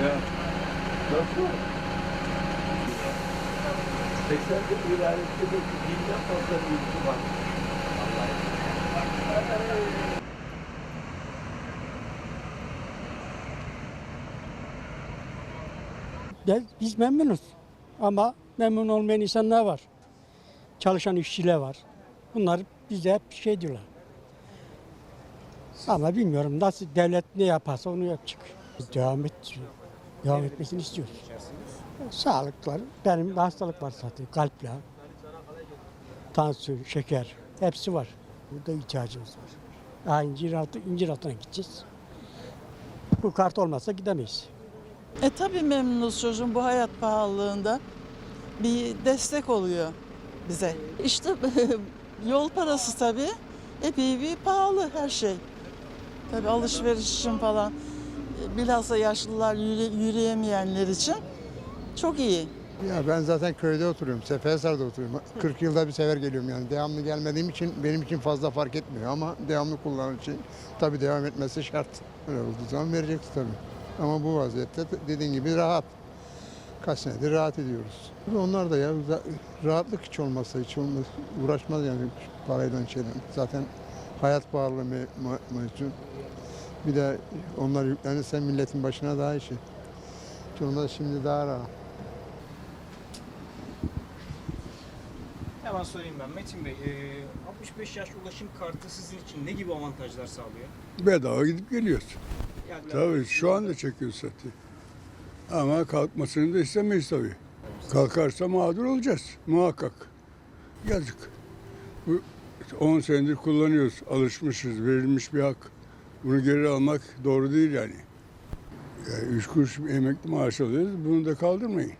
Ya. Nasıl? 80 vilayette de binden fazla Biz memnunuz. Ama memnun olmayan insanlar var. Çalışan işçiler var. Bunlar bize hep şey diyorlar. Ama bilmiyorum nasıl devlet ne yaparsa onu yapacak. Devam et, devam etmesini istiyoruz. Sağlıklar, benim de hastalık var zaten. Kalple, tansiyon, şeker hepsi var. Burada ihtiyacımız var. Daha incir, altı, incir altına gideceğiz. Bu kart olmazsa gidemeyiz. E tabii memnunuz çocuğum bu hayat pahalılığında. Bir destek oluyor bize. İşte yol parası tabii. Epey bir pahalı her şey. Tabii alışveriş için falan. Bilhassa yaşlılar yürü- yürüyemeyenler için çok iyi. Ya ben zaten köyde oturuyorum. Seferihisar'da oturuyorum. 40 yılda bir sefer geliyorum yani. Devamlı gelmediğim için benim için fazla fark etmiyor ama devamlı kullanır için tabii devam etmesi şart. Öyle olduğu zaman vereceksin tabii. Ama bu vaziyette de dediğin gibi rahat. Kaç senedir rahat ediyoruz. Onlar da ya ra- rahatlık hiç olmazsa hiç olmaz, uğraşmaz yani parayla şeyden. Zaten hayat pahalı mevcut. Bir de onlar yüklenirse milletin başına daha işi. Olmaz şimdi daha rahat. Hemen sorayım ben Metin Bey. e, 65 yaş ulaşım kartı sizin için ne gibi avantajlar sağlıyor? Bedava gidip geliyoruz. Yani Tabii şu anda çekiyoruz zaten. Ama kalkmasını da istemeyiz tabii. Kalkarsa mağdur olacağız muhakkak. Yazık. Bu 10 senedir kullanıyoruz. Alışmışız. Verilmiş bir hak. Bunu geri almak doğru değil yani. yani üç kuruş emekli maaş alıyoruz. Bunu da kaldırmayın.